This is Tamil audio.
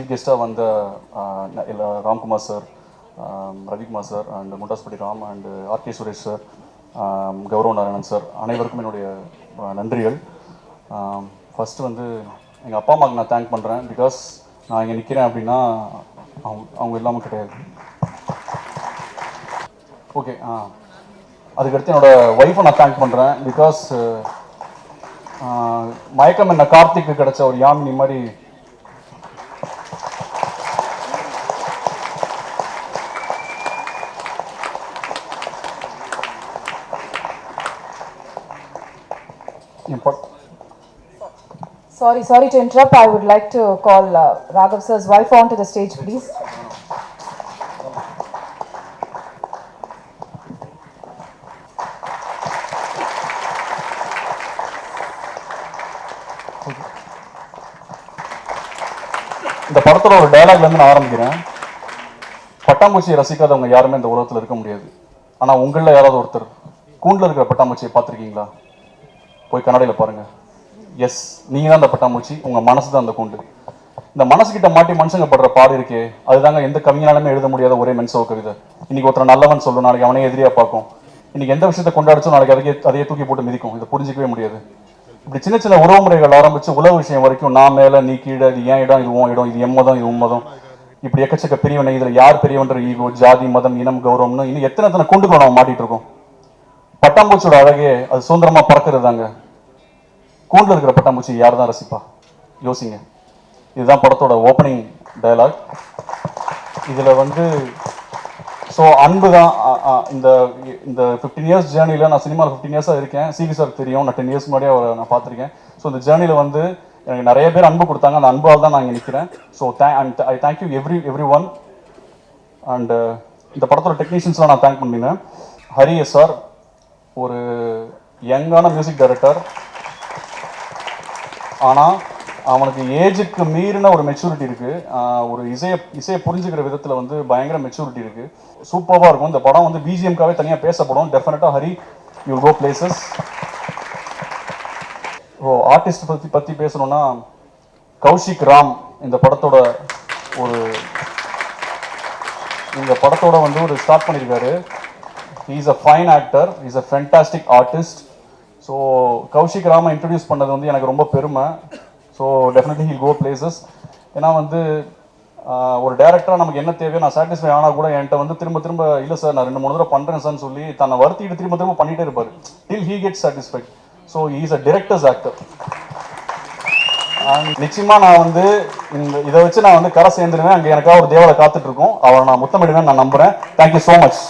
சீஃப் கெஸ்ட்டாக வந்த ஆஹ், Ramkumar sir Ravikumar sir and Mundasupatti Ram and R K Suresh sir ஆம், கௌரவ நாராயணன் சார் அனைவருக்கும் என்னுடைய நன்றிகள். ஃபஸ்ட்டு வந்து எங்கள் அப்பா அம்மாவுக்கு நான் தேங்க் பண்ணுறேன் பிகாஸ் நான் இங்கே நிற்கிறேன் அப்படின்னா அவங்க அவங்க இல்லாமல் கிடையாது. ஓகே ஆ. அதுக்கடுத்து என்னோட ஒய்ஃபை நான் தேங்க் பண்ணுறேன் பிகாஸ் மயக்கம் என்ன கார்த்திக்கு கிடச்ச ஒரு யாமினி மாதிரி Sorry, sorry to interrupt. I would like to call uh, Raghav sir's wife onto the stage, please. இந்த படத்தோட ஒரு டயலாக்ல இருந்து நான் ஆரம்பிக்கிறேன் பட்டாம்பூச்சியை ரசிக்காதவங்க யாருமே இந்த உலகத்துல இருக்க முடியாது ஆனா உங்களில் யாராவது ஒருத்தர் கூண்டில் இருக்கிற பட்டாம்பூச்சியை பார்த்துருக்கீங்களா போய் கண்ணாடியில பாருங்க. எஸ் நீங்க தான் அந்த பட்டாம்பூச்சி உங்க மனசு தான் அந்த கூண்டு. இந்த மனசுக்கிட்ட மாட்டி மனுஷங்க படுற பாடு இருக்கே அதுதாங்க எந்த கவிஞனாலுமே எழுத முடியாத ஒரே மென்சோ கவிதை. இன்னைக்கு ஒருத்தர் நல்லவன் சொல்லும் நாளைக்கு அவனே எதிரியா பார்க்கும். இன்னைக்கு எந்த விஷயத்தை கொண்டாடிச்சோ நாளைக்கு அதையே அதையே தூக்கி போட்டு மிதிக்கும். இதை புரிஞ்சிக்கவே முடியாது. இப்படி சின்ன சின்ன உறவு முறைகள் ஆரம்பிச்சு உலக விஷயம் வரைக்கும் நான் மேல நீ கீழே இது ஏன் இடம் இது உன் இடம் இது எம்மதம் இது உம்மதம் இப்படி எக்கச்சக்க பெரியவனை இதுல யார் பெரியவன்ற ஈகோ ஜாதி மதம் இனம் கௌரவம்னு இன்னும் எத்தனை எத்தனை கொண்டு நம்ம மாட்டிட்டு இருக்கோம். பட்டாம்பூச்சியோட அழகே அது சுதந்திரமா பறக்கிறது தாங்க கூண்டில் இருக்கிற பட்டாம்பூச்சி யார் தான் ரசிப்பா? யோசிங்க. இதுதான் படத்தோட ஓப்பனிங் டயலாக் இதில் வந்து ஸோ அன்பு தான் இந்த இந்த ஃபிஃப்டீன் இயர்ஸ் ஜேர்னியில் நான் சினிமாவில் ஃபிஃப்டீன் இயர்ஸாக இருக்கேன். சிவி சார் தெரியும். நான் டென் இயர்ஸ் முன்னாடியே அவரை நான் பார்த்துருக்கேன். ஸோ இந்த ஜேர்னியில் வந்து எனக்கு நிறைய பேர் அன்பு கொடுத்தாங்க. அந்த அன்பால் தான் நான் இங்கே நிற்கிறேன் so they and I thank you every every one and இந்த படத்தோட டெக்னீஷியன்ஸ்லாம் நான் தேங்க் பண்ணினேன் ஹரி எஸ் சார் ஒரு யங்கான மியூசிக் டைரக்டர் ஆனால் அவனுக்கு ஏஜுக்கு மீறின ஒரு மெச்சூரிட்டி இருக்குது ஒரு இசையை இசையை புரிஞ்சுக்கிற விதத்தில் வந்து பயங்கர மெச்சூரிட்டி இருக்குது சூப்பராக இருக்கும். இந்த படம் வந்து பிஜிஎம்காவே தனியாக பேசப்படும். டெஃபினட்டாக Hari you go places oh artist பற்றி பற்றி பேசணும்னா கௌஷிக் ராம் இந்த படத்தோட ஒரு இந்த படத்தோட வந்து ஒரு ஸ்டார்ட் பண்ணியிருக்காரு is a fine actor is a fantastic artist so Kaushik Ram introduce பண்ணது வந்து எனக்கு ரொம்ப பெருமை. So definitely he'll go places ஏன்னா வந்து ஒரு டேரக்டராக நமக்கு என்ன தேவையோ நான் சாட்டிஸ்ஃபை ஆனால் கூட என்கிட்ட வந்து திரும்ப திரும்ப இல்லை சார் நான் ரெண்டு மூணு தடவை பண்ணுறேன் சார்னு சொல்லி தன்னை வருத்திட்டு திரும்ப திரும்ப பண்ணிகிட்டே இருப்பார். Till he get satisfied so is a director's actor நிச்சயமா நான் வந்து இந்த இதை வச்சு நான் வந்து கரை சேர்ந்துருவேன். அங்கே எனக்காக ஒரு தேவலை காத்துட்ருக்கோம் அவரை நான் முத்தமிடுவேன் நான் நம்புகிறேன் தேங்க்யூ ஸோ மச்